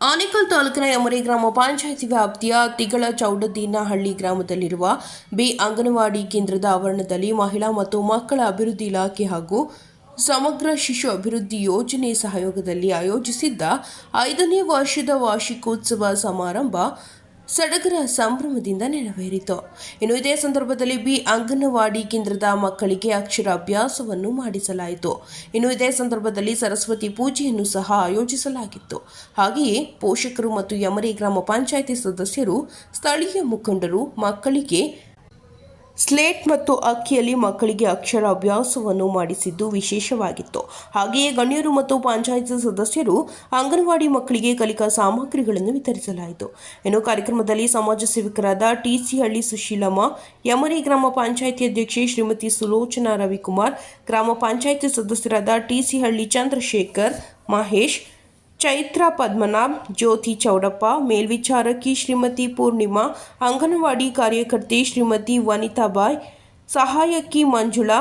ಆನೇಕಲ್ ತಾಲೂಕಿನ ಯಮರಿ ಗ್ರಾಮ ಪಂಚಾಯಿತಿ ವ್ಯಾಪ್ತಿಯ ತಿಗಳ ಚೌಡದೀನಹಳ್ಳಿ ಗ್ರಾಮದಲ್ಲಿರುವ ಬಿ ಅಂಗನವಾಡಿ ಕೇಂದ್ರದ ಆವರಣದಲ್ಲಿ ಮಹಿಳಾ ಮತ್ತು ಮಕ್ಕಳ ಅಭಿವೃದ್ಧಿ ಇಲಾಖೆ ಹಾಗೂ ಸಮಗ್ರ ಶಿಶು ಅಭಿವೃದ್ಧಿ ಯೋಜನೆ ಸಹಯೋಗದಲ್ಲಿ ಆಯೋಜಿಸಿದ್ದ ಐದನೇ ವರ್ಷದ ವಾರ್ಷಿಕೋತ್ಸವ ಸಮಾರಂಭ ಸಡಗರ ಸಂಭ್ರಮದಿಂದ ನೆರವೇರಿತು. ಇನ್ನು ಇದೇ ಸಂದರ್ಭದಲ್ಲಿ ಬಿ. ಅಂಗನವಾಡಿ ಕೇಂದ್ರದ ಮಕ್ಕಳಿಗೆ ಅಕ್ಷರಾಭ್ಯಾಸವನ್ನು ಮಾಡಿಸಲಾಯಿತು. ಇನ್ನು ಇದೇ ಸಂದರ್ಭದಲ್ಲಿ ಸರಸ್ವತಿ ಪೂಜೆಯನ್ನು ಸಹ ಆಯೋಜಿಸಲಾಗಿತ್ತು. ಹಾಗೆಯೇ ಪೋಷಕರು ಮತ್ತು ಯಮರಿ ಗ್ರಾಮ ಪಂಚಾಯಿತಿ ಸದಸ್ಯರು, ಸ್ಥಳೀಯ ಮುಖಂಡರು, ಮಕ್ಕಳಿಗೆ ಸ್ಲೇಟ್ ಮತ್ತು ಅಕ್ಕಿಯಲ್ಲಿ ಮಕ್ಕಳಿಗೆ ಅಕ್ಷರ ಅಭ್ಯಾಸವನ್ನು ಮಾಡಿಸಿದ್ದು ವಿಶೇಷವಾಗಿತ್ತು. ಹಾಗೆಯೇ ಗಣ್ಯರು ಮತ್ತು ಪಂಚಾಯತ್ ಸದಸ್ಯರು ಅಂಗನವಾಡಿ ಮಕ್ಕಳಿಗೆ ಕಲಿಕಾ ಸಾಮಗ್ರಿಗಳನ್ನು ವಿತರಿಸಲಾಯಿತು. ಇನ್ನು ಕಾರ್ಯಕ್ರಮದಲ್ಲಿ ಸಮಾಜ ಸೇವಕರಾದ ಟಿಸಿಹಳ್ಳಿ ಸುಶೀಲಮ್ಮ, ಯಮರಿ ಗ್ರಾಮ ಪಂಚಾಯಿತಿ ಅಧ್ಯಕ್ಷೆ ಶ್ರೀಮತಿ ಸುಲೋಚನಾ ರವಿಕುಮಾರ್, ಗ್ರಾಮ ಪಂಚಾಯಿತಿ ಸದಸ್ಯರಾದ ಟಿಸಿಹಳ್ಳಿ ಚಂದ್ರಶೇಖರ್, ಮಹೇಶ್ ಚೈತ್ರ ಪದ್ಮನಾಭ್, ಜ್ಯೋತಿ ಚೌಡಪ್ಪ, ಮೇಲ್ವಿಚಾರಕಿ ಶ್ರೀಮತಿ ಪೂರ್ಣಿಮಾ, ಅಂಗನವಾಡಿ ಕಾರ್ಯಕರ್ತೆ ಶ್ರೀಮತಿ ವನಿತಾಬಾಯ್, ಸಹಾಯಕಿ ಮಂಜುಳಾ,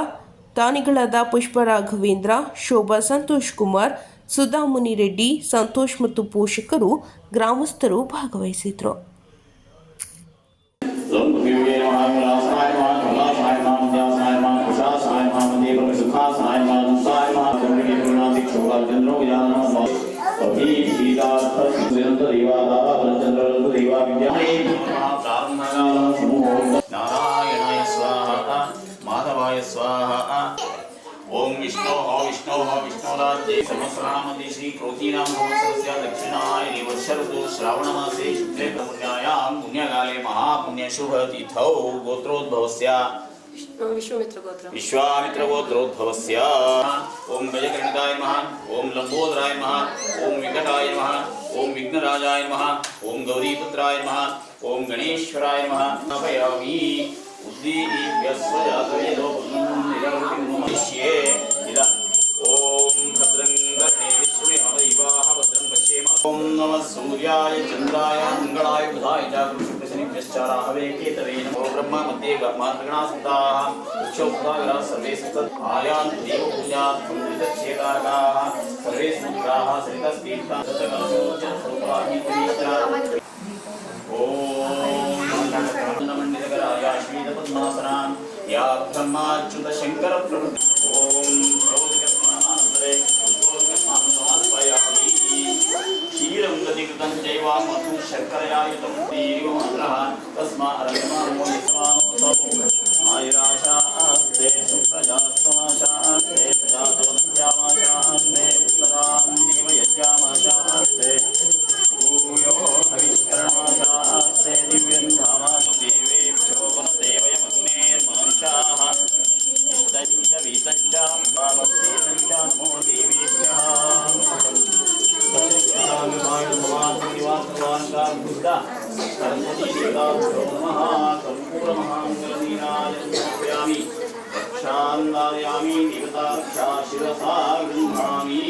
ದಾನಿಗಳಾದ ಪುಷ್ಪ ರಾಘವೇಂದ್ರ ಶೋಭಾ ಸಂತೋಷ್ ಕುಮಾರ್ ಸುಧಾಮುನಿ ರೆಡ್ಡಿ ಸಂತೋಷ್ ಮತ್ತು ಪೋಷಕರು ಗ್ರಾಮಸ್ಥರು ಭಾಗವಹಿಸಿದ್ರು. राज्ये सहस्रामति श्री क्रोधीनाम संवत्सरस्य दक्षिणाय वर्ष ऋतु श्रावण शुक्ले पुण्यायां पुण्यकाले महापुण्य शुभ तिथौ गोत्रोद्भवस्य। विश्वामित्र गोत्र विश्वामित्र गोत्रोद्भवस्य ओम गजकर्णिकाय नमः ओम लंबोदराय नमः ओम विकटाय नमः ओम विघ्नराजाय नमः ओम गौरीपुत्राय नमः ओम गणेश्वराय नमः। नमयामि उद्दीप्यस्वजातवेदो निरवृत्तिमुमनिष्ये इद ॐ ओम नमः सूर्याय चंद्राय मंगलाय बुधाय च कृष्णकृष्णभ्यश्च राहवे केतवे नमो ब्रह्म मध्ये कर्मात्मगणा सिद्धाः उच्चोक्ताग्रः सर्वे सतत् आयान् देवपूजात् संवृतच्छेदारकाः सर्वे समुद्राः सरितस्तीर्थाः ॐ मण्डितकराय श्वेतपद्मासनां या ब्रह्माच्युतशङ्करप्रभृति रक्षान्दारयामि देवतारक्षा शिरसा गृह्णामि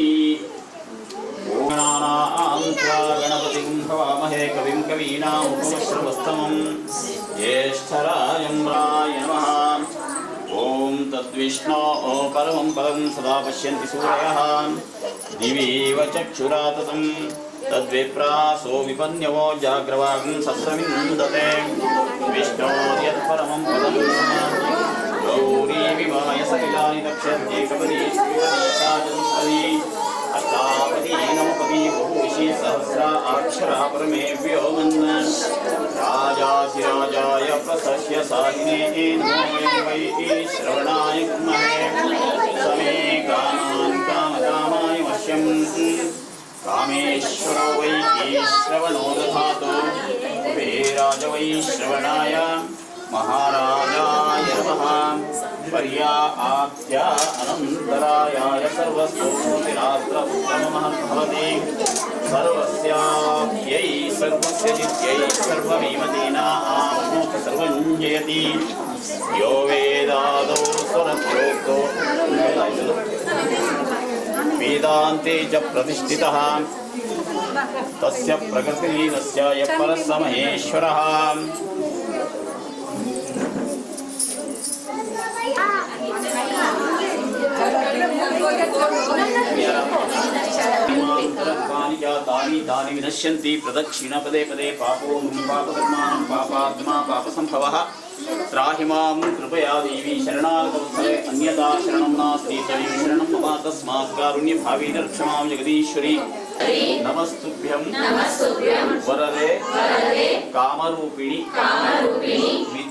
ओणानां त्वा गणपतिं भवामहे कविं कवीनामुपमश्रवस्तमं ज्येष्ठराजं राय नमः ॐ तद्विष्णो परमं पदं सदा पश्यन्ति सूरयः दिवीव चक्षुराततं तद्विप्रासो विपन्यवो जाग्रवागं सस्रमिन्दते विष्णोर्यत्परमं पदं गौरी विवाय सकिलानि दक्षत्येकपदी श्रीपदी अष्टापदी नवपदी बहुविशि सहस्रा अक्षरा परमे व्योमन् राजाधिराजाय प्रसह्य साहिने नमो वै वै श्रवणाय कुर्महे समे कामान् कामकामाय वश्यं कामेश्वरो वै श्रवणो दधातु कुबेराज वै श्रवणाय महाराजाय नमः पर्या आप्त्या अनन्तरायाय सर्वस्तोतिरात्रपुत्रमः भवति सर्वस्याप्यै सर्वस्य जित्यै सर्वमीमतीना सर्वं जयति यो वेदादौ स्वरप्रोक्तो वेदान्ते च प्रतिष्ठितः। तस्य प्रकृतिलीनस्य यः परः పాపాని తాని వినశ్యంతి ప్రదక్షిణ పదే పదే పాపో పాపకర్మాణం పాపాత్మా పాపసంభవ త్రాహిమాం కృపయా దేవి శరణాగతవత్సరే అన్యతా శరణం నాస్తి తవి శరణం మమ తస్మాత్ కారుణ్య భావేన రక్షమాం జగదీశ్వరి నమస్తుభ్యం వరదే కామరూపిణి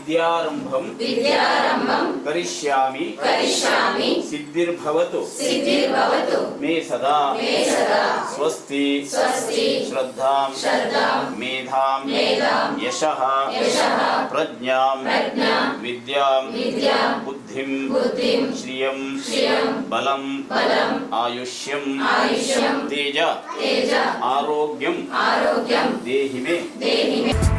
विद्यारंभम विद्यारंभम करिष्यामि। करिष्यामि। सिद्धिर्भवतु। सिद्धिर्भवतु। मे सदा। मे सदा। स्वस्ति। स्वस्ति। श्रद्धां श्रद्धां मेधां मेधां यशः। यशः। प्रज्ञां प्रज्ञां विद्यां विद्यां बुद्धिं बुद्धिं श्रियं श्रियं बलं बलम्। आयुष्यं आयुष्यं तेज। तेज। आरोग्यं आरोग्यं देहि मे। देहि मे।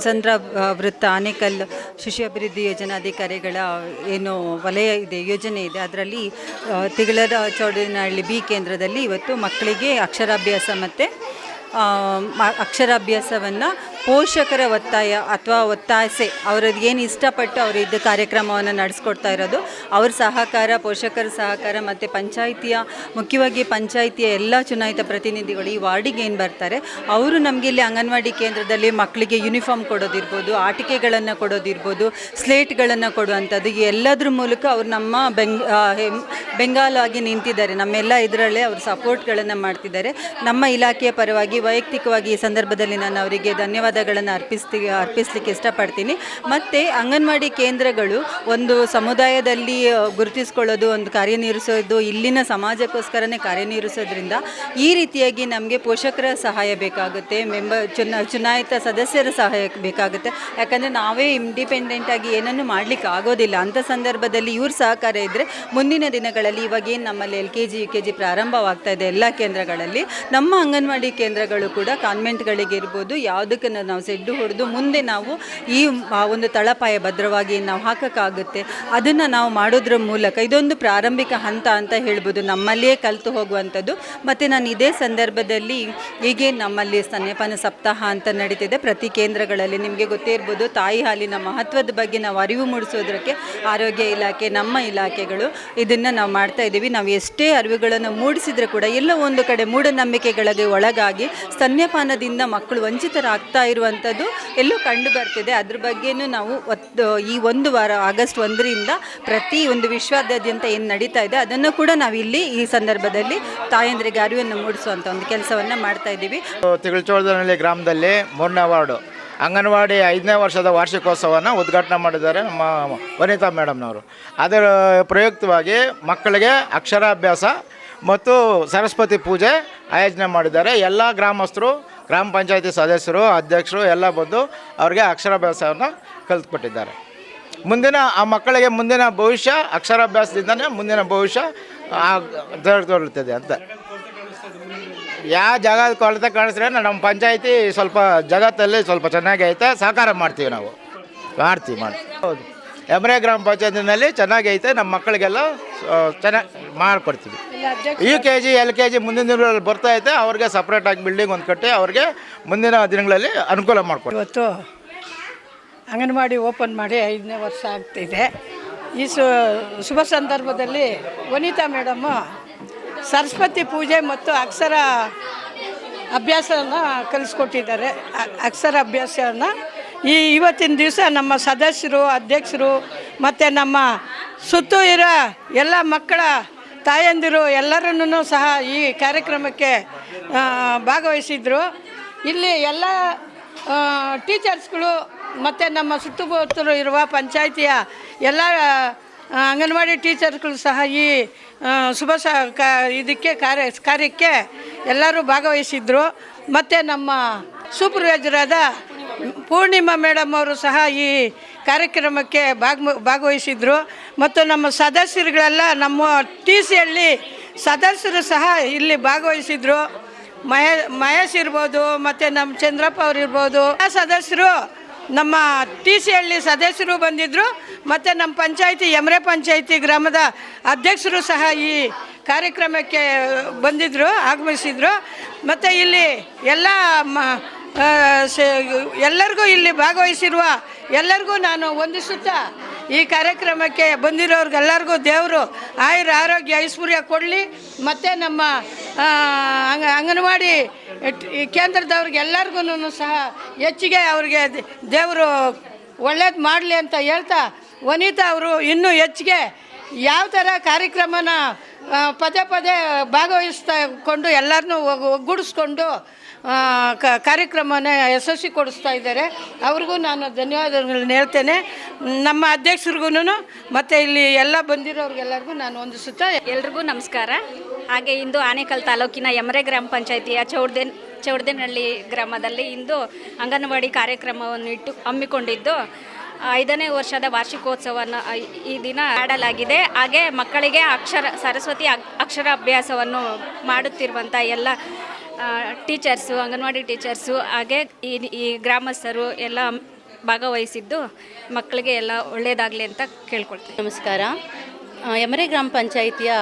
ರಾಮಚಂದ್ರ ವೃತ್ತ, ಆನೇಕಲ್, ಶಿಶು ಅಭಿವೃದ್ಧಿ ಯೋಜನಾಧಿಕಾರಿಗಳ ಏನು ವಲಯ ಇದೆ, ಯೋಜನೆ ಇದೆ. ಅದರಲ್ಲಿ ತಿಗಳದ ಚೌಡನಹಳ್ಳಿ ಬಿ ಕೇಂದ್ರದಲ್ಲಿ ಇವತ್ತು ಮಕ್ಕಳಿಗೆ ಅಕ್ಷರಾಭ್ಯಾಸ ಮತ್ತು ಅಕ್ಷರಾಭ್ಯಾಸವನ್ನು ಪೋಷಕರ ಒತ್ತಾಯ ಅಥವಾ ಒತ್ತಾಸೆ ಅವ್ರದ್ದು ಏನು ಇಷ್ಟಪಟ್ಟು ಅವರು ಇದು ಕಾರ್ಯಕ್ರಮವನ್ನು ನಡೆಸ್ಕೊಡ್ತಾ ಇರೋದು, ಅವ್ರ ಸಹಕಾರ, ಪೋಷಕರ ಸಹಕಾರ ಮತ್ತು ಪಂಚಾಯಿತಿಯ, ಮುಖ್ಯವಾಗಿ ಪಂಚಾಯಿತಿಯ ಎಲ್ಲ ಚುನಾಯಿತ ಪ್ರತಿನಿಧಿಗಳು ಈ ವಾರ್ಡಿಗೆ ಏನು ಬರ್ತಾರೆ, ಅವರು ನಮಗೆ ಇಲ್ಲಿ ಅಂಗನವಾಡಿ ಕೇಂದ್ರದಲ್ಲಿ ಮಕ್ಕಳಿಗೆ ಯೂನಿಫಾರ್ಮ್ ಕೊಡೋದಿರ್ಬೋದು, ಆಟಿಕೆಗಳನ್ನು ಕೊಡೋದಿರ್ಬೋದು, ಸ್ಲೇಟ್ಗಳನ್ನು ಕೊಡುವಂಥದ್ದು ಎಲ್ಲದ್ರ ಮೂಲಕ ಅವ್ರು ನಮ್ಮ ಬೆಂಗ್ ಬೆಂಗಾಲಾಗಿ ನಿಂತಿದ್ದಾರೆ. ನಮ್ಮೆಲ್ಲ ಇದರಲ್ಲೇ ಅವರು ಸಪೋರ್ಟ್ಗಳನ್ನು ಮಾಡ್ತಿದ್ದಾರೆ. ನಮ್ಮ ಇಲಾಖೆಯ ಪರವಾಗಿ, ವೈಯಕ್ತಿಕವಾಗಿ ಈ ಸಂದರ್ಭದಲ್ಲಿ ನಾನು ಅವರಿಗೆ ಧನ್ಯವಾದಗಳನ್ನು ಅರ್ಪಿಸ್ತಿ, ಅರ್ಪಿಸ್ಲಿಕ್ಕೆ ಇಷ್ಟಪಡ್ತೀನಿ. ಮತ್ತು ಅಂಗನವಾಡಿ ಕೇಂದ್ರಗಳು ಒಂದು ಸಮುದಾಯದಲ್ಲಿ ಗುರುತಿಸ್ಕೊಳ್ಳೋದು, ಒಂದು ಕಾರ್ಯನಿರ್ವಹಿಸೋದು, ಇಲ್ಲಿನ ಸಮಾಜಕ್ಕೋಸ್ಕರನೇ ಕಾರ್ಯನಿರ್ವಹಿಸೋದ್ರಿಂದ ಈ ರೀತಿಯಾಗಿ ನಮಗೆ ಪೋಷಕರ ಸಹಾಯ ಬೇಕಾಗುತ್ತೆ ಮೆಂಬರ್ ಚುನಾ, ಚುನಾಯಿತ ಸದಸ್ಯರ ಸಹಾಯ ಬೇಕಾಗುತ್ತೆ. ಯಾಕಂದರೆ ನಾವೇ ಇಂಡಿಪೆಂಡೆಂಟ್ ಆಗಿ ಏನನ್ನು ಮಾಡಲಿಕ್ಕೆ ಆಗೋದಿಲ್ಲ. ಅಂಥ ಸಂದರ್ಭದಲ್ಲಿ ಇವ್ರ ಸಹಕಾರ ಇದ್ದರೆ ಮುಂದಿನ ದಿನಗಳಲ್ಲಿ ಇವಾಗೇನು ನಮ್ಮಲ್ಲಿ L K G, U K G ಪ್ರಾರಂಭವಾಗ್ತಾ ಇದೆ ಎಲ್ಲ ಕೇಂದ್ರಗಳಲ್ಲಿ, ನಮ್ಮ ಅಂಗನವಾಡಿ ಕೇಂದ್ರಗಳು ಕೂಡ ಕಾನ್ವೆಂಟ್ಗಳಿಗೆ ಇರ್ಬೋದು ಯಾವುದಕ್ಕೆ ನಾವು ಸೆಡ್ಡು ಹೊಡೆದು ಮುಂದೆ ನಾವು ಈ ಒಂದು ತಳಪಾಯ ಭದ್ರವಾಗಿ ನಾವು ಹಾಕೋಕ್ಕಾಗುತ್ತೆ. ಅದನ್ನು ನಾವು ಮಾಡೋದ್ರ ಮೂಲಕ ಇದೊಂದು ಪ್ರಾರಂಭಿಕ ಹಂತ ಅಂತ ಹೇಳ್ಬೋದು. ನಮ್ಮಲ್ಲಿಯೇ ಕಲಿತು ಹೋಗುವಂಥದ್ದು. ಮತ್ತು ನಾನು ಇದೇ ಸಂದರ್ಭದಲ್ಲಿ ಹೀಗೆ ನಮ್ಮಲ್ಲಿ ಸ್ತನ್ಯಪಾನ ಸಪ್ತಾಹ ಅಂತ ನಡೀತಿದೆ. ಪ್ರತಿ ಕೇಂದ್ರಗಳಲ್ಲಿ ನಿಮಗೆ ಗೊತ್ತೇ ಇರ್ಬೋದು. ತಾಯಿ ಹಾಲಿನ ಮಹತ್ವದ ಬಗ್ಗೆ ನಾವು ಅರಿವು ಮೂಡಿಸೋದಕ್ಕೆ ಆರೋಗ್ಯ ಇಲಾಖೆ, ನಮ್ಮ ಇಲಾಖೆಗಳು ಇದನ್ನು ನಾವು ಮಾಡ್ತಾ ಇದ್ದೀವಿ. ನಾವು ಎಷ್ಟೇ ಅರಿವುಗಳನ್ನು ಮೂಡಿಸಿದ್ರೆ ಕೂಡ ಎಲ್ಲ ಒಂದು ಕಡೆ ಮೂಢನಂಬಿಕೆಗಳಿಗೆ ಒಳಗಾಗಿ ಸ್ತನ್ಯಪಾನದಿಂದ ಮಕ್ಕಳು ವಂಚಿತರಾಗ್ತಾ ಇರುವಂಥದ್ದು ಎಲ್ಲೂ ಕಂಡು ಬರ್ತಿದೆ. ಅದ್ರ ಬಗ್ಗೆನೂ ನಾವು ಒತ್ತು, ಈ ಒಂದು ವಾರ, ಆಗಸ್ಟ್ ಒಂದರಿಂದ ಪ್ರತಿ ಒಂದು ವಿಶ್ವಾದ್ಯಂತ ಏನು ನಡೀತಾ ಇದೆ, ಅದನ್ನು ಕೂಡ ನಾವು ಇಲ್ಲಿ ಈ ಸಂದರ್ಭದಲ್ಲಿ ತಾಯಂದ್ರಿಗೆ ಅರಿವನ್ನು ಮೂಡಿಸುವಂಥ ಒಂದು ಕೆಲಸವನ್ನು ಮಾಡ್ತಾ ಇದ್ದೀವಿ. ತಿಗಳಚೋಳದಲ್ಲಿ ಗ್ರಾಮದಲ್ಲಿ ಮೂರನೇ ವಾರ್ಡು, ಅಂಗನವಾಡಿ ಐದನೇ ವರ್ಷದ ವಾರ್ಷಿಕೋತ್ಸವವನ್ನು ಉದ್ಘಾಟನೆ ಮಾಡಿದ್ದಾರೆ ನಮ್ಮ ವನಿತಾ ಮೇಡಮ್ನವರು. ಅದರ ಪ್ರಯುಕ್ತವಾಗಿ ಮಕ್ಕಳಿಗೆ ಅಕ್ಷರಾಭ್ಯಾಸ ಮತ್ತು ಸರಸ್ವತಿ ಪೂಜೆ ಆಯೋಜನೆ ಮಾಡಿದ್ದಾರೆ. ಎಲ್ಲ ಗ್ರಾಮಸ್ಥರು ಗ್ರಾಮ ಪಂಚಾಯತಿ ಸದಸ್ಯರು, ಅಧ್ಯಕ್ಷರು ಎಲ್ಲ ಬಂದು ಅವ್ರಿಗೆ ಅಕ್ಷರಾಭ್ಯಾಸವನ್ನು ಕಲಿತ್ಕೊಟ್ಟಿದ್ದಾರೆ ಮುಂದಿನ ಆ ಮಕ್ಕಳಿಗೆ ಮುಂದಿನ ಭವಿಷ್ಯ, ಅಕ್ಷರಾಭ್ಯಾಸದಿಂದನೇ ಮುಂದಿನ ಭವಿಷ್ಯ ದೊರೆಯುತ್ತದೆ ಅಂತ. ಯಾವ ಜಾಗ ಕೊರತೆ ಕಾಣಿಸ್ರೆ ನಮ್ಮ ಪಂಚಾಯತಿ ಸ್ವಲ್ಪ ಜಗತ್ತಲ್ಲಿ ಸ್ವಲ್ಪ ಚೆನ್ನಾಗಿ ಐತೆ ಸಹಕಾರ ಮಾಡ್ತೀವಿ ನಾವು. ಮಾಡ್ತೀವಿ ಮಾಡ್ತೀವಿ. ಹೌದು. ಎಮ್ರೆ ಗ್ರಾಮ ಪಂಚಾಯತಿನಲ್ಲಿ ಚೆನ್ನಾಗಿ ಐತೆ ನಮ್ಮ ಮಕ್ಕಳಿಗೆಲ್ಲ ಚೆನ್ನಾಗಿ ಮಾಡಿಕೊಡ್ತೀವಿ U K G L K G ಮುಂದಿನ ದಿನಗಳಲ್ಲಿ ಬರ್ತಾ ಐತೆ ಅವ್ರಿಗೆ ಸಪ್ರೇಟಾಗಿ ಬಿಲ್ಡಿಂಗ್ ಒಂದು ಕಟ್ಟಿ ಅವ್ರಿಗೆ ಮುಂದಿನ ದಿನಗಳಲ್ಲಿ ಅನುಕೂಲ ಮಾಡಿಕೊಡ್ತೀವಿ. ಇವತ್ತು ಅಂಗನವಾಡಿ ಓಪನ್ ಮಾಡಿ ಐದನೇ ವರ್ಷ ಆಗ್ತಿದೆ. ಈ ಸು ಶುಭ ಸಂದರ್ಭದಲ್ಲಿ ವನಿತಾ ಮೇಡಮ್ಮು ಸರಸ್ವತಿ ಪೂಜೆ ಮತ್ತು ಅಕ್ಷರ ಅಭ್ಯಾಸನ ಕಲಿಸ್ಕೊಟ್ಟಿದ್ದಾರೆ. ಅಕ್ಷರ ಅಭ್ಯಾಸನ ಈ ಇವತ್ತಿನ ದಿವಸ ನಮ್ಮ ಸದಸ್ಯರು, ಅಧ್ಯಕ್ಷರು ಮತ್ತು ನಮ್ಮ ಸುತ್ತು ಇರೋ ಎಲ್ಲ ಮಕ್ಕಳ ತಾಯಂದಿರು ಎಲ್ಲರನ್ನೂ ಸಹ ಈ ಕಾರ್ಯಕ್ರಮಕ್ಕೆ ಭಾಗವಹಿಸಿದ್ರು. ಇಲ್ಲಿ ಎಲ್ಲ ಟೀಚರ್ಸ್ಗಳು ಮತ್ತು ನಮ್ಮ ಸುತ್ತಮುತ್ತಲು ಇರುವ ಪಂಚಾಯಿತಿಯ ಎಲ್ಲ ಅಂಗನವಾಡಿ ಟೀಚರ್ಸ್ಗಳು ಸಹ ಈ ಶುಭ ಸ ಇದಕ್ಕೆ ಕಾರ್ಯ, ಕಾರ್ಯಕ್ಕೆ ಎಲ್ಲರೂ ಭಾಗವಹಿಸಿದ್ರು. ಮತ್ತು ನಮ್ಮ ಸೂಪರ್ವೈಸರಾದ ಪೂರ್ಣಿಮಾ ಮೇಡಮ್ ಅವರು ಸಹ ಈ ಕಾರ್ಯಕ್ರಮಕ್ಕೆ ಭಾಗ ಭಾಗವಹಿಸಿದ್ರು. ಮತ್ತು ನಮ್ಮ ಸದಸ್ಯರುಗಳೆಲ್ಲ ನಮ್ಮ ಟಿ ಸಿಯಲ್ಲಿ ಸದಸ್ಯರು ಸಹ ಇಲ್ಲಿ ಭಾಗವಹಿಸಿದ್ರು. ಮಹೇ, ಮಹೇಶ್ ಇರ್ಬೋದು, ಮತ್ತು ನಮ್ಮ ಚಂದ್ರಪ್ಪ ಅವ್ರು ಇರ್ಬೋದು. ಆ ಸದಸ್ಯರು, ನಮ್ಮ ಟಿ ಸಿ ಹಳ್ಳಿ ಸದಸ್ಯರು ಬಂದಿದ್ದರು ಮತ್ತು ನಮ್ಮ ಪಂಚಾಯಿತಿ, ಎಮ್ರೆ ಪಂಚಾಯಿತಿ ಗ್ರಾಮದ ಅಧ್ಯಕ್ಷರು ಸಹ ಈ ಕಾರ್ಯಕ್ರಮಕ್ಕೆ ಬಂದಿದ್ದರು ಆಗಮಿಸಿದ್ರು. ಮತ್ತು ಇಲ್ಲಿ ಎಲ್ಲ ಮ ಎಲ್ಲರಿಗೂ ಇಲ್ಲಿ ಭಾಗವಹಿಸಿರುವ ಎಲ್ಲರಿಗೂ ನಾನು ವಂದಿಸುತ್ತಾ ಈ ಕಾರ್ಯಕ್ರಮಕ್ಕೆ ಬಂದಿರೋರ್ಗೆಲ್ಲರಿಗೂ ದೇವರು ಆಯುರ ಆರೋಗ್ಯ ಐಶ್ವರ್ಯ ಕೊಡಲಿ. ಮತ್ತು ನಮ್ಮ ಅಂಗ, ಅಂಗನವಾಡಿ ಟ್- ಈ ಕೇಂದ್ರದವ್ರಿಗೆ ಎಲ್ಲರಿಗೂ ಸಹ ಹೆಚ್ಚಿಗೆ ಅವ್ರಿಗೆ ದೇವರು ಒಳ್ಳೇದು ಮಾಡಲಿ ಅಂತ ಹೇಳ್ತಾ ವನಿತಾ ಅವರು ಇನ್ನೂ ಹೆಚ್ಚಿಗೆ ಯಾವ ಥರ ಕಾರ್ಯಕ್ರಮನ ಪದೇ ಪದೇ ಭಾಗವಹಿಸ್ತಾ ಕೊಂಡು ಎಲ್ಲರನ್ನೂ ಒಗ್ಗೂಡಿಸ್ಕೊಂಡು ಕ- ಯಶಸ್ವಿ ಕೊಡಿಸ್ತಾ ಇದ್ದಾರೆ. ಅವ್ರಿಗೂ ನಾನು ಧನ್ಯವಾದಗಳನ್ನ ಹೇಳ್ತೇನೆ. ನಮ್ಮ ಅಧ್ಯಕ್ಷರಿಗೂ ಮತ್ತು ಇಲ್ಲಿ ಎಲ್ಲ ಬಂದಿರೋರಿಗೆಲ್ಲರಿಗೂ ನಾನು ಹೊಂದಿಸುತ್ತಾ ಎಲ್ರಿಗೂ ನಮಸ್ಕಾರ. ಹಾಗೆ ಇಂದು ಆನೇಕಲ್ ತಾಲೂಕಿನ ಯಮರೆ ಗ್ರಾಮ ಪಂಚಾಯಿತಿಯ ಚೌಡ್ದೇನ್ ಚೌಡ್ದೇನಹಳ್ಳಿ ಗ್ರಾಮದಲ್ಲಿ ಇಂದು ಅಂಗನವಾಡಿ ಕಾರ್ಯಕ್ರಮವನ್ನು ಇಟ್ಟು ಹಮ್ಮಿಕೊಂಡಿದ್ದು ಐದನೇ ವರ್ಷದ ವಾರ್ಷಿಕೋತ್ಸವವನ್ನು ಈ ದಿನ ಆಡಲಾಗಿದೆ. ಹಾಗೆ ಮಕ್ಕಳಿಗೆ ಅಕ್ಷರ ಸರಸ್ವತಿ ಅಕ್ಷರ ಅಕ್ಷರಾಭ್ಯಾಸವನ್ನು ಮಾಡುತ್ತಿರುವಂಥ ಎಲ್ಲ ಟೀಚರ್ಸು ಅಂಗನವಾಡಿ ಟೀಚರ್ಸು ಹಾಗೆ ಈ ಈ ಗ್ರಾಮಸ್ಥರು ಎಲ್ಲ ಭಾಗವಹಿಸಿದ್ದು ಮಕ್ಕಳಿಗೆ ಎಲ್ಲ ಒಳ್ಳೆಯದಾಗಲಿ ಅಂತ ಕೇಳ್ಕೊಳ್ತೀನಿ. ನಮಸ್ಕಾರ. ಎಮರೆ ಗ್ರಾಮ ಪಂಚಾಯಿತಿಯ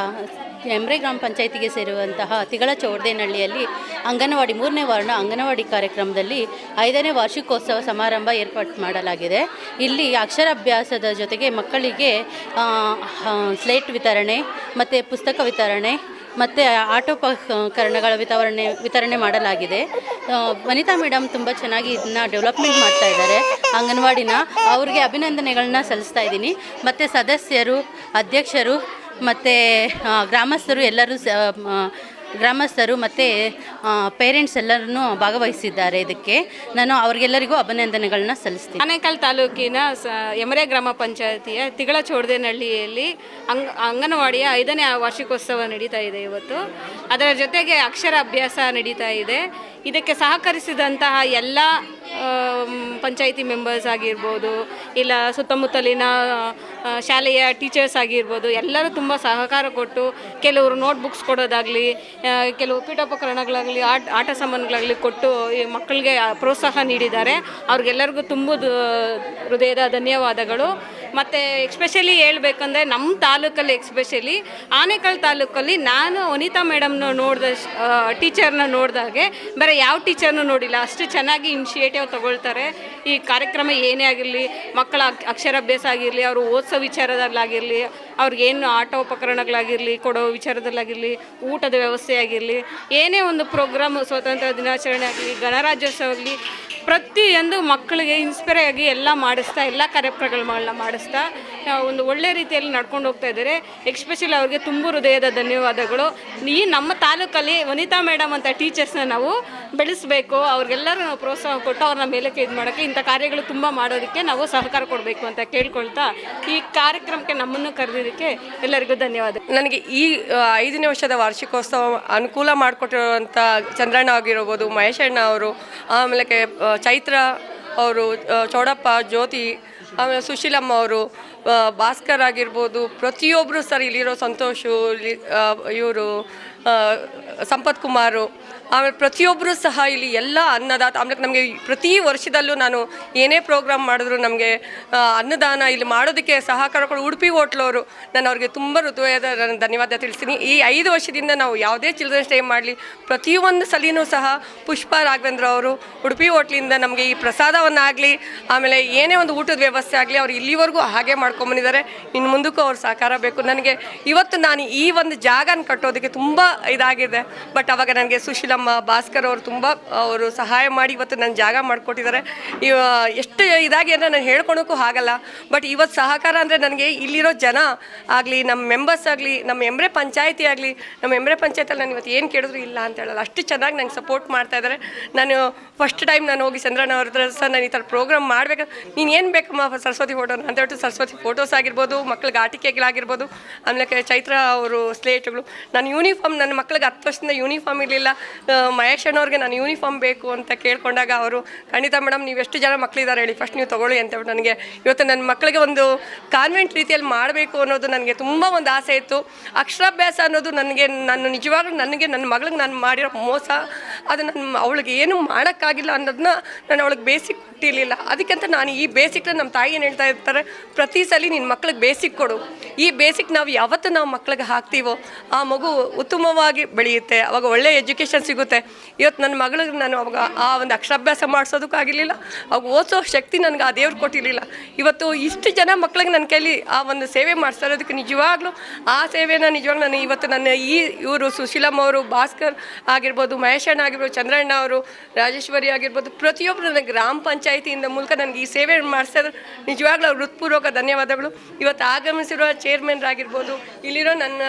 ಯಮರೆ ಗ್ರಾಮ ಪಂಚಾಯಿತಿಗೆ ಸೇರುವಂತಹ ತಿಗಳ ಚೌಡದೇನಹಳ್ಳಿಯಲ್ಲಿ ಅಂಗನವಾಡಿ ಮೂರನೇ ವಾರ್ಡ್ನ ಅಂಗನವಾಡಿ ಕಾರ್ಯಕ್ರಮದಲ್ಲಿ ಐದನೇ ವಾರ್ಷಿಕೋತ್ಸವ ಸಮಾರಂಭ ಏರ್ಪಾಡು ಮಾಡಲಾಗಿದೆ. ಇಲ್ಲಿ ಅಕ್ಷರಾಭ್ಯಾಸದ ಜೊತೆಗೆ ಮಕ್ಕಳಿಗೆ ಸ್ಲೇಟ್ ವಿತರಣೆ ಮತ್ತು ಪುಸ್ತಕ ವಿತರಣೆ ಮತ್ತು ಆಟೋಪಕರಣಗಳ ವಿತರಣೆ ವಿತರಣೆ ಮಾಡಲಾಗಿದೆ. ವನಿತಾ ಮೇಡಮ್ ತುಂಬ ಚೆನ್ನಾಗಿ ಇದನ್ನ ಡೆವಲಪ್ಮೆಂಟ್ ಮಾಡ್ತಾ ಇದ್ದಾರೆ. ಅಂಗನವಾಡಿನ ಅವ್ರಿಗೆ ಅಭಿನಂದನೆಗಳನ್ನ ಸಲ್ಲಿಸ್ತಾ ಇದ್ದೀನಿ. ಮತ್ತು ಸದಸ್ಯರು, ಅಧ್ಯಕ್ಷರು, ಮತ್ತು ಗ್ರಾಮಸ್ಥರು ಎಲ್ಲರೂ ಗ್ರಾಮಸ್ಥರು ಮತ್ತು ಪೇರೆಂಟ್ಸ್ ಎಲ್ಲರನ್ನೂ ಭಾಗವಹಿಸಿದ್ದಾರೆ ಇದಕ್ಕೆ. ನಾನು ಅವರಿಗೆಲ್ಲರಿಗೂ ಅಭಿನಂದನೆಗಳನ್ನ ಸಲ್ಲಿಸ್ತೀನಿ. ಆನೇಕಲ್ ತಾಲೂಕಿನ ಸ ಎಮರೆ ಗ್ರಾಮ ಪಂಚಾಯತಿಯ ತಿಗಳ ಚೋಡದೇನಹಳ್ಳಿಯಲ್ಲಿ ಅಂಗ್, ಅಂಗನವಾಡಿಯ ಐದನೇ ವಾರ್ಷಿಕೋತ್ಸವ ನಡೀತಾ ಇದೆ ಇವತ್ತು. ಅದರ ಜೊತೆಗೆ ಅಕ್ಷರ ಅಭ್ಯಾಸ ನಡೀತಾ ಇದೆ. ಇದಕ್ಕೆ ಸಹಕರಿಸಿದಂತಹ ಎಲ್ಲ ಪಂಚಾಯಿತಿ ಮೆಂಬರ್ಸ್ ಆಗಿರ್ಬೋದು, ಇಲ್ಲ ಸುತ್ತಮುತ್ತಲಿನ ಶಾಲೆಯ ಟೀಚರ್ಸ್ ಆಗಿರ್ಬೋದು, ಎಲ್ಲರೂ ತುಂಬ ಸಹಕಾರ ಕೊಟ್ಟು ಕೆಲವರು ನೋಟ್ ಬುಕ್ಸ್ ಕೊಡೋದಾಗಲಿ ಕೆಲವು ಪೀಠೋಪಕರಣಗಳಾಗಲಿ, ಆಟ ಆಟ ಸಾಮಾನುಗಳಾಗಲಿ ಕೊಟ್ಟು ಈ ಮಕ್ಕಳಿಗೆ ಪ್ರೋತ್ಸಾಹ ನೀಡಿದ್ದಾರೆ. ಅವ್ರಿಗೆಲ್ಲರಿಗೂ ತುಂಬ ಹೃದಯದ ಧನ್ಯವಾದಗಳು. ಮತ್ತು ಎಕ್ಸ್ಪೆಷಲಿ ಹೇಳ್ಬೇಕಂದ್ರೆ ನಮ್ಮ ತಾಲೂಕಲ್ಲಿ ಎಕ್ಸ್ಪೆಷಲಿ ಆನೇಕಲ್ ತಾಲೂಕಲ್ಲಿ ನಾನು ವನಿತಾ ಮೇಡಮ್ನ ನೋಡಿದ ಟೀಚರ್ನ ನೋಡಿದಾಗೆ, ಬೇರೆ ಯಾವ ಟೀಚರ್ನು ನೋಡಿಲ್ಲ. ಅಷ್ಟು ಚೆನ್ನಾಗಿ ಇನಿಷಿಯೇಟಿವ್ ತಗೊಳ್ತಾರೆ. ಈ ಕಾರ್ಯಕ್ರಮ ಏನೇ ಆಗಿರಲಿ, ಮಕ್ಕಳ ಅಕ್- ಅಕ್ಷರಾಭ್ಯಾಸ ಆಗಿರಲಿ, ಅವರು ಓದಿಸೋ ವಿಚಾರದಲ್ಲಾಗಿರಲಿ ಅವ್ರಿಗೇನು ಆಟ ಉಪಕರಣಗಳಾಗಿರಲಿ, ಕೊಡೋ ವಿಚಾರದಲ್ಲಾಗಿರಲಿ, ಊಟದ ವ್ಯವಸ್ಥೆ ಆಗಿರಲಿ ಏನೇ ಒಂದು ಪ್ರೋಗ್ರಾಮ್ ಸ್ವಾತಂತ್ರ್ಯ ದಿನಾಚರಣೆ ಆಗಲಿ, ಗಣರಾಜ್ಯೋತ್ಸವ ಆಗಲಿ, ಪ್ರತಿಯೊಂದು ಮಕ್ಕಳಿಗೆ ಇನ್ಸ್ಪೈರ್ ಆಗಿ ಎಲ್ಲ ಮಾಡಿಸ್ತಾ, ಎಲ್ಲ ಕಾರ್ಯಕ್ರಮಗಳನ್ನ ಮಾಡಿಸ್ತಾ ಒಂದು ಒಳ್ಳೆ ರೀತಿಯಲ್ಲಿ ನಡ್ಕೊಂಡು ಹೋಗ್ತಾ ಇದ್ದಾರೆ. ಎಕ್ಸ್ಪೆಷಲಿ ಅವ್ರಿಗೆ ತುಂಬ ಹೃದಯದ ಧನ್ಯವಾದಗಳು. ಈ ನಮ್ಮ ತಾಲೂಕಲ್ಲಿ ವನಿತಾ ಮೇಡಮ್ ಅಂತ ಟೀಚರ್ಸ್ನ ನಾವು ಬೆಳೆಸಬೇಕು. ಅವ್ರಿಗೆಲ್ಲರೂ ನಾವು ಪ್ರೋತ್ಸಾಹ ಕೊಟ್ಟು ಅವ್ರನ್ನ ಮೇಲಕ್ಕೆ ಇದು ಮಾಡೋಕ್ಕೆ ಇಂಥ ಕಾರ್ಯಗಳು ತುಂಬ ಮಾಡೋದಕ್ಕೆ ನಾವು ಸಹಕಾರ ಕೊಡಬೇಕು ಅಂತ ಕೇಳ್ಕೊಳ್ತಾ ಈ ಕಾರ್ಯಕ್ರಮಕ್ಕೆ ನಮ್ಮನ್ನು ಕರೆದಿದ್ದಕ್ಕೆ ಎಲ್ಲರಿಗೂ ಧನ್ಯವಾದ. ನನಗೆ ಈ ಐದನೇ ವರ್ಷದ ವಾರ್ಷಿಕೋತ್ಸವ ಅನುಕೂಲ ಮಾಡಿಕೊಟ್ಟಿರುವಂಥ ಚಂದ್ರಣ್ಣ ಆಗಿರ್ಬೋದು ಮಹೇಶಣ್ಣ ಅವರು, ಆಮೇಲೆ ಚೈತ್ರ ಅವರು ಚೌಡಪ್ಪ, ಜ್ಯೋತಿ, ಆಮೇಲೆ ಸುಶೀಲಮ್ಮ ಅವರು ಭಾಸ್ಕರ್ ಆಗಿರ್ಬೋದು ಪ್ರತಿಯೊಬ್ಬರು ಸರ್, ಇಲ್ಲಿರೋ ಸಂತೋಷು ಇವರು ಸಂಪತ್ ಕುಮಾರು, ಆಮೇಲೆ ಪ್ರತಿಯೊಬ್ಬರು ಸಹ ಇಲ್ಲಿ ಎಲ್ಲ ಅನ್ನದಾತ, ಆಮೇಲೆ ನಮಗೆ ಪ್ರತಿ ವರ್ಷದಲ್ಲೂ ನಾನು ಏನೇ ಪ್ರೋಗ್ರಾಮ್ ಮಾಡಿದ್ರು ನಮಗೆ ಅನ್ನದಾನ ಇಲ್ಲಿ ಮಾಡೋದಕ್ಕೆ ಸಹಕಾರ ಕೊಡು ಉಡುಪಿ ಹೋಟ್ಲವರು ನಾನು ಅವ್ರಿಗೆ ತುಂಬ ಹೃದಯದ ಧನ್ಯವಾದ ತಿಳಿಸ್ತೀನಿ. ಈ ಐದು ವರ್ಷದಿಂದ ನಾವು ಯಾವುದೇ ಚಿಲ್ಡ್ರನ್ಸ್ ಡೇ ಮಾಡಲಿ, ಪ್ರತಿಯೊಂದು ಸಲಿನೂ ಸಹ ಪುಷ್ಪ ರಾಘವೇಂದ್ರ ಅವರು ಉಡುಪಿ ಹೋಟ್ಲಿಂದ ನಮಗೆ ಈ ಪ್ರಸಾದವನ್ನಾಗಲಿ, ಆಮೇಲೆ ಏನೇ ಒಂದು ಊಟದ ವ್ಯವಸ್ಥೆ ಆಗಲಿ, ಅವ್ರು ಇಲ್ಲಿವರೆಗೂ ಹಾಗೆ ಮಾಡ್ಕೊಂಬಂದಿದ್ದಾರೆ ಇನ್ನು ಮುಂದಕ್ಕೂ ಅವ್ರ ಸಹಕಾರ ಬೇಕು. ನನಗೆ ಇವತ್ತು ನಾನು ಈ ಒಂದು ಜಾಗನ ಕಟ್ಟೋದಕ್ಕೆ ತುಂಬ ಇದಾಗಿದೆ. ಬಟ್ ಅವಾಗ ನನಗೆ ಸುಶೀಲಮ್ಮ, ಭಾಸ್ಕರ್ ಅವರು ತುಂಬ ಅವರು ಸಹಾಯ ಮಾಡಿ ಇವತ್ತು ನನ್ನ ಜಾಗ ಮಾಡಿಕೊಟ್ಟಿದ್ದಾರೆ. ಎಷ್ಟು ಇದಾಗಿ ಅಂದರೆ ನಾನು ಹೇಳ್ಕೊಳೋಕ್ಕೂ ಆಗಲ್ಲ. ಬಟ್ ಇವತ್ತು ಸಹಕಾರ ಅಂದರೆ ನನಗೆ ಇಲ್ಲಿರೋ ಜನ ಆಗಲಿ ನಮ್ಮ ಮೆಂಬರ್ಸ್ ಆಗಲಿ ನಮ್ಮ ಎಮ್ರೆ ಪಂಚಾಯತಿ ಆಗಲಿ ನಮ್ಮ ಎಮ್ರೆ ಪಂಚಾಯತಲ್ಲಿ ನಾನು ಇವತ್ತು ಏನು ಕೇಳಿದ್ರು ಇಲ್ಲ ಅಂತ ಹೇಳಲ್ಲ. ಅಷ್ಟು ಚೆನ್ನಾಗಿ ನಂಗೆ ಸಪೋರ್ಟ್ ಮಾಡ್ತಾ ಇದ್ದಾರೆ. ನಾನು ಫಸ್ಟ್ ಟೈಮ್ ನಾನು ಹೋಗಿ ಅವ್ರ ಹತ್ರ ಸರ್ ನಾನು ಈ ಥರ ಪ್ರೋಗ್ರಾಮ್ ಮಾಡಬೇಕು ನೀನು ಏನು ಬೇಕಮ್ಮ ಸರಸ್ವತಿ ಫೋಟೋನ ಅಂತ ಹೇಳ್ಬಿಟ್ಟು ಸರಸ್ವತಿ ಫೋಟೋಸ್ ಆಗಿರ್ಬೋದು ಮಕ್ಳಿಗೆ ಆಟಿಕೆಗಳಾಗಿರ್ಬೋದು, ಆಮೇಲೆ ಚೈತ್ರ ಅವರು ಸ್ಲೇಟ್ಗಳು. ನಾನು ಯೂನಿಫಾರ್ಮ್ ನನ್ನ ಮಕ್ಳಿಗೆ ಹತ್ತು ವರ್ಷದಿಂದ ಯೂನಿಫಾರ್ಮ್ ಇರಲಿಲ್ಲ. ಮಹೇಶ್ ಅಣ್ಣವ್ರಿಗೆ ನಾನು ಯೂನಿಫಾರ್ಮ್ ಬೇಕು ಅಂತ ಕೇಳ್ಕೊಂಡಾಗ ಅವರು, ಖಂಡಿತ ಮೇಡಮ್ ನೀವು ಎಷ್ಟು ಜನ ಮಕ್ಕಳಿದ್ದಾರೆ ಹೇಳಿ. ಫಸ್ಟ್ ನೀವು ತೊಗೊಳ್ಳಿ ಅಂತ ನನಗೆ ಇವತ್ತು ನನ್ನ ಮಕ್ಕಳಿಗೆ ಒಂದು ಕಾನ್ವೆಂಟ್ ರೀತಿಯಲ್ಲಿ ಮಾಡಬೇಕು ಅನ್ನೋದು ನನಗೆ ತುಂಬ ಒಂದು ಆಸೆ ಇತ್ತು. ಅಕ್ಷರಾಭ್ಯಾಸ ಅನ್ನೋದು ನನಗೆ, ನಾನು ನಿಜವಾಗ್ಲೂ ನನಗೆ, ನನ್ನ ಮಗಳಿಗೆ ನಾನು ಮಾಡಿರೋ ಮೋಸ. ಅದು ನನ್ನ ಅವಳಿಗೆ ಏನು ಮಾಡೋಕ್ಕಾಗಿಲ್ಲ ಅನ್ನೋದನ್ನ ನಾನು ಅವಳಿಗೆ ಬೇಸಿಕ್ ಕೊಟ್ಟಿರಲಿಲ್ಲ. ಅದಕ್ಕಂತ ನಾನು ಈ ಬೇಸಿಕ್ನ ನಮ್ಮ ತಾಯಿ ಏನು ಹೇಳ್ತಾ ಇರ್ತಾರೆ, ಪ್ರತಿ ಸಲ ನಿನ್ನ ಮಕ್ಳಿಗೆ ಬೇಸಿಕ್ ಕೊಡು. ಈ ಬೇಸಿಕ್ ನಾವು ಯಾವತ್ತು ನಾವು ಮಕ್ಳಿಗೆ ಹಾಕ್ತೀವೋ ಆ ಮಗು ಉತ್ತಮವಾಗಿ ಬೆಳೆಯುತ್ತೆ, ಅವಾಗ ಒಳ್ಳೆಯ ಎಜುಕೇಷನ್ ಸಿಗುತ್ತೆ. ಇವತ್ತು ನನ್ನ ಮಗಳಿಗೆ ನಾನು ಅವಾಗ ಆ ಒಂದು ಅಕ್ಷರಾಭ್ಯಾಸ ಮಾಡಿಸೋದಕ್ಕಾಗಿರಲಿಲ್ಲ, ಅವಾಗ ಓದಿಸೋ ಶಕ್ತಿ ನನಗೆ ಆ ದೇವ್ರು ಕೊಟ್ಟಿರಲಿಲ್ಲ. ಇವತ್ತು ಇಷ್ಟು ಜನ ಮಕ್ಳಿಗೆ ನನ್ನ ಕೈಲಿ ಆ ಒಂದು ಸೇವೆ ಮಾಡಿಸ್ತಾ ನಿಜವಾಗ್ಲೂ ಆ ಸೇವೆನ ನಿಜವಾಗ್ಲೂ ನಾನು ಇವತ್ತು ನನ್ನ ಈ ಇವರು ಸುಶೀಲಮ್ಮ ಅವರು, ಭಾಸ್ಕರ್ ಆಗಿರ್ಬೋದು, ಮಹೇಶಣ್ಣ ಆಗಿರ್ಬೋದು, ಚಂದ್ರಣ್ಣ ಅವರು, ರಾಜೇಶ್ವರಿ ಆಗಿರ್ಬೋದು ಪ್ರತಿಯೊಬ್ಬರು ನನ್ನ ಗ್ರಾಮ ಪಂಚಾಯಿತಿಯಿಂದ ಮೂಲಕ ನನಗೆ ಈ ಸೇವೆ ಮಾಡಿಸ್ತಾ ನಿಜವಾಗ್ಲೂ ಅವ್ರ ಹೃತ್ಪೂರ್ವಕ ಧನ್ಯವಾದಗಳು. ಇವತ್ತು ಆಗಮಿಸಿರುವ ಚೇರ್ಮನ್ ಆಗಿರ್ಬೋದು ಇಲ್ಲಿರೋ ನನ್ನ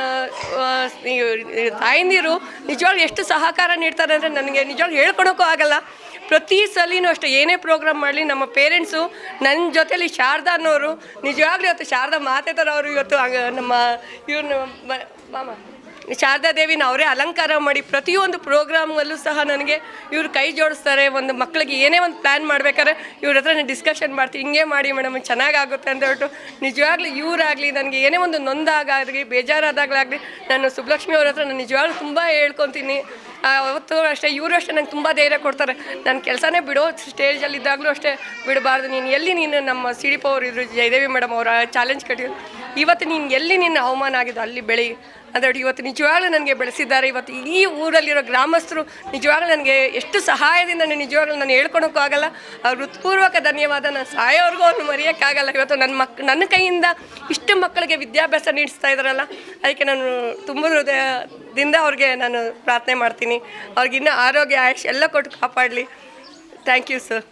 ತಾಯಂದಿರು ನಿಜವಾಗ್ಲೂ ಎಷ್ಟು ಸಹಕಾರ ನೀಡ್ತಾರೆ ಅಂದರೆ ನನಗೆ ನಿಜವಾಗ್ಲೂ ಹೇಳ್ಕೊಳೋಕ್ಕೂ ಆಗಲ್ಲ. ಪ್ರತಿ ಸಲಿನೂ ಅಷ್ಟೇ, ಏನೇ ಪ್ರೋಗ್ರಾಮ್ ಮಾಡಲಿ ನಮ್ಮ ಪೇರೆಂಟ್ಸು ನನ್ನ ಜೊತೇಲಿ ಶಾರದಾ ಅನ್ನೋರು, ನಿಜವಾಗ್ಲೂ ಇವತ್ತು ಶಾರದಾ ಮಾತೆ ಥರ ಅವರು ಇವತ್ತು ನಮ್ಮ, ಇವ್ರನ್ನ ಮಾಮ. ಶಾರದಾ ದೇವಿನ ಅವರೇ ಅಲಂಕಾರ ಮಾಡಿ ಪ್ರತಿಯೊಂದು ಪ್ರೋಗ್ರಾಮಲ್ಲೂ ಸಹ ನನಗೆ ಇವರು ಕೈ ಜೋಡಿಸ್ತಾರೆ, ಒಂದು ಮಕ್ಕಳಿಗೆ ಏನೇ ಒಂದು ಪ್ಲ್ಯಾನ್ ಮಾಡ್ಬೇಕಾದ್ರೆ ಇವ್ರ ಹತ್ರ ನಾನು ಡಿಸ್ಕಷನ್ ಮಾಡ್ತೀನಿ, ಹಿಂಗೆ ಮಾಡಿ ಮೇಡಮ್, ಚೆನ್ನಾಗಾಗುತ್ತೆ ಅಂತ ಹೇಳ್ಬಿಟ್ಟು ನಿಜವಾಗ್ಲೂ ಇವರಾಗಲಿ ನನಗೆ ಏನೇ ಒಂದು ನೊಂದಾಗಲಿ ಬೇಜಾರಾದಾಗಲಾಗಲಿ ನಾನು ಸುಬ್ಲಕ್ಷ್ಮಿ ಅವ್ರ ಹತ್ರ ನಾನು ನಿಜವಾಗ್ಲೂ ತುಂಬ ಹೇಳ್ಕೊತೀನಿ. ಅವತ್ತು ಅಷ್ಟೇ, ಇವರು ಅಷ್ಟೇ ನಂಗೆ ತುಂಬ ಧೈರ್ಯ ಕೊಡ್ತಾರೆ. ನನ್ನ ಕೆಲಸನೇ ಬಿಡೋ ಸ್ಟೇಜಲ್ಲಿ ಇದ್ದಾಗಲೂ ಅಷ್ಟೇ ಬಿಡಬಾರ್ದು. ನೀನು ಎಲ್ಲಿ ನೀನು ನಮ್ಮ ಸಿ ಡಿ ಪಿ ಅವರು ಇದ್ರು ಜಯದೇವಿ ಮೇಡಮ್ ಅವರ ಚಾಲೆಂಜ್ ಕಟ್ಟಿದ್ರು. ಇವತ್ತು ನೀನು ಎಲ್ಲಿ ನಿನ್ನ ಅವಮಾನ ಆಗಿದೆ ಅಲ್ಲಿ ಬೆಳಿ. ಅದರ ಇವತ್ತು ನಿಜವಾಗ್ಲೂ ನನಗೆ ಬೆಳೆಸಿದ್ದಾರೆ. ಇವತ್ತು ಈ ಊರಲ್ಲಿರೋ ಗ್ರಾಮಸ್ಥರು ನಿಜವಾಗ್ಲೂ ನನಗೆ ಎಷ್ಟು ಸಹಾಯದಿಂದ ನಾನು ನಿಜವಾಗ್ಲೂ ನಾನು ಹೇಳ್ಕೊಳೋಕ್ಕೂ ಆಗಲ್ಲ ಅವ್ರ ಹೃತ್ಪೂರ್ವಕ ಧನ್ಯವಾದ. ನಾನು ಸಾಯೋವರೆಗೂ ಅವ್ರನ್ನ ಮರೆಯೋಕ್ಕಾಗಲ್ಲ. ಇವತ್ತು ನನ್ನ ಮಕ್, ನನ್ನ ಕೈಯಿಂದ ಇಷ್ಟು ಮಕ್ಕಳಿಗೆ ವಿದ್ಯಾಭ್ಯಾಸ ನೀಡಿಸ್ತಾ ಇದ್ದಾರಲ್ಲ. ಅದಕ್ಕೆ ನಾನು ತುಂಬ ಹೃದಯದಿಂದ ಅವ್ರಿಗೆ ನಾನು ಪ್ರಾರ್ಥನೆ ಮಾಡ್ತೀನಿ. ಅವ್ರಿಗೆ ಇನ್ನೂ ಆರೋಗ್ಯ, ಆಯುಷ್ ಎಲ್ಲ ಕೊಟ್ಟು ಕಾಪಾಡಲಿ. Thank you sir.